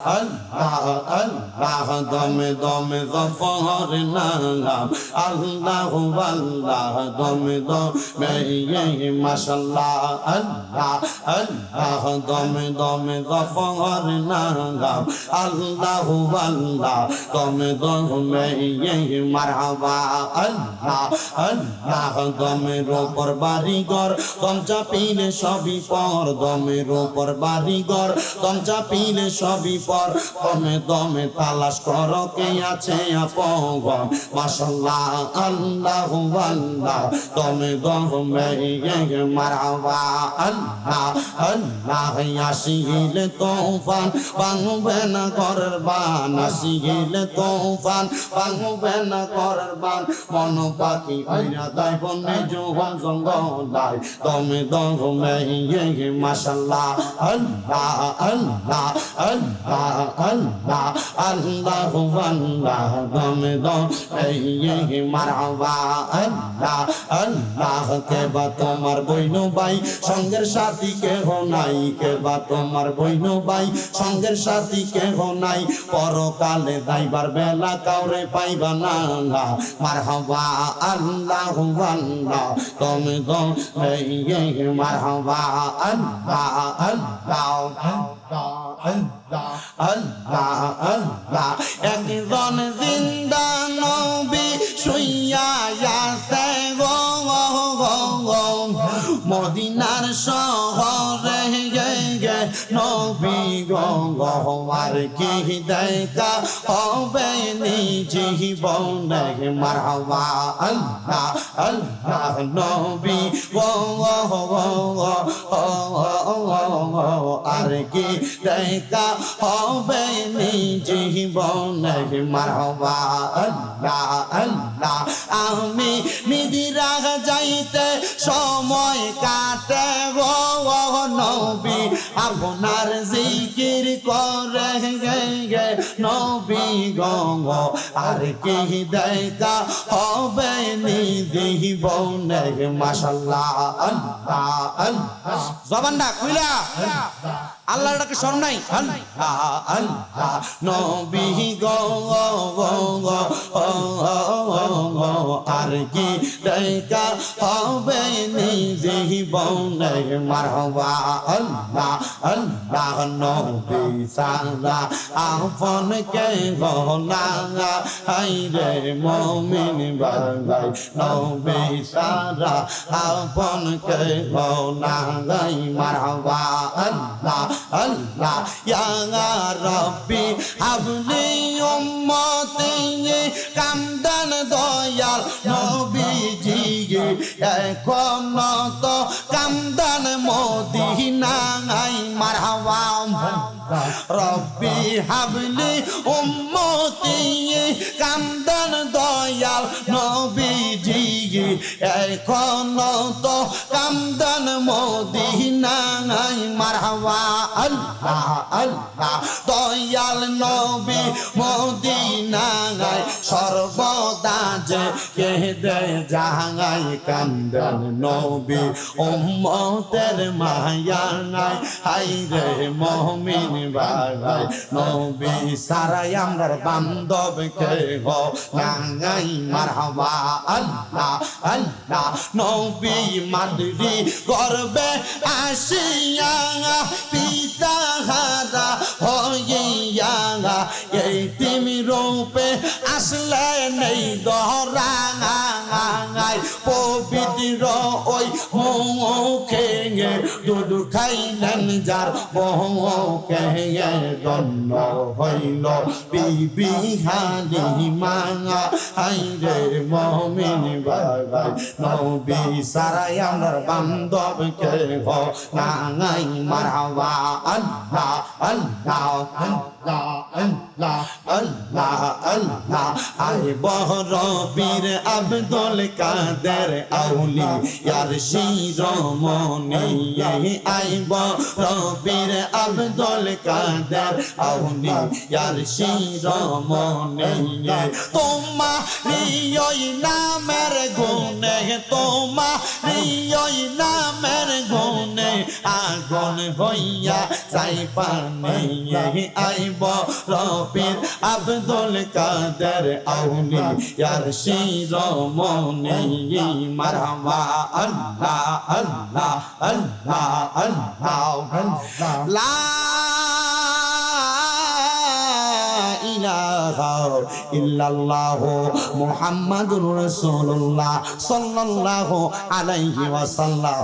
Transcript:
আল্লাহ দমে দমে জফর নাম আল্লাহ আল্লাহ দমে দমে মাশাল্লাহ আল্লাহ আল্লাহ দমে দমে আল্লাহ আল্লাহ দমে দমে মারহাবা আল্লাহ আল্লাহ বাড়িঘর পিলে সবই পর দমের ওপর বাড়িঘর দমচা পিলে সবই পর দমে দমে তালাশ কর কে আছে আপন। মাশাল্লাহ, আল্লাহ আল্লাহ। দমে দমে মারহাবা আল্লাহ আল্লাহ, আসিলে তোফান। বাংবে না ঘরের বান আসিলে তোফান। বাংবে না ঘরের বান মন পাখি আইনা তাই বনে জোহন জঙ্গলাই দমে দমে মাশাল্লাহ, আল্লাহ আল্লাহ আল্লাহ। আল্লাহ আল্লাহ আল্লাহ দমে দমে মারহাবা আল্লাহ আল্লাহ, কে বা তোমার বইনু ভাই সঙ্গের সাথী কেহ নাই, কে বা তোমার বইনু ভাই সঙ্গের সাথী কেহ নাই, পরকালে যাইবার বেলা কাউরে পাইবা না মারহাবা আল্লাহ আল্লাহ তুমি তো মারহাবা আল্লাহ আল্লাহ আল্লাহ। আল্লাহ আল্লাহ একজন জিন্দা নবী শুইয়া আছে, গো গো মদিনার শহরে গে গে, নবী, গো গো, আর কি দেখা হবে নিজি বনে মারহাবা, আল্লাহ আল্লাহ, নবী গো গো। আর কি দেখা হবে নিজি বনে মারহাবা। আল্লাহ আল্লাহ, আমি নিদিরা যাইতে সময় কাটে গো নবী। আপনার জিকির করে গে নবী গঙ্গ আর কি দেখা হবে নিদি বনে মাশাল্লাহ আল্লাহ আল্লাহ। জবানটা খুইলা। আল্লাহর ডাকে শরম নাই? আল্লাহ আল্লাহ নবী গঙ্গ আর কি হবে নিজে বনে মারবা আল্লাহ আল্লাহ নবী সারা আপন কে গনা হাই রে মমিন বাগাই নবী সারা আপন কে গনা গাই মারহবা আল্লাহ আল্লাহ। ইয়া রব্বি, হাবলি উম্মতি, কামদান দয়াল নবীজি এখন তো রব্বি হাবলি উম্মতি কামদান দয়াল নবীজি এখন তো কামদান মদিনাই মারহাবা আল্লাহ আল্লাহ, দয়াল নবী মদিনায়। সর্বদা দে জাহাঙ্গাই কান্দন নবী উম্মতের মায়া নাই। হাই রে মহমিন বাগাই নবী, সারাই আমরার বান্ধব কে গো নাঙ্গাই মারহাবা আল্লাহ আল্লাহ নবী মাদরি গর্বে আসিয়া পিতা হারা হইয়া এই তিমি রূপে আসলে নেই দুধ যার বহুকে গণ্য হইল। বিবি হাই রে আমার বান্ধব কে গো নাঙাই মারহাবা আল্লাহ আল্লাহ আল্লাহ আল্লাহ আল্লাহ আল্লাহ। আয় বহর বীর আব্দুল কাদের আউলি ইয়ার শিরোমণি আয় বহর বীর আব্দুল কাদের আউনি ইয়ার শির মনে তোমার নামের গুণে তোমার নামের আগুন হইয়া যাই পানি আইব রবির আব্দুল কাদের ইয়ার শিরোমণি মারহাবা আল্লাহ আল্লাহ আল্লাহ আল্লাহ লা ইল্লাল্লাহ মুহাম্মাদুর রাসূলুল্লাহ সাল্লাল্লাহু আলাইহি ওয়াসাল্লাম।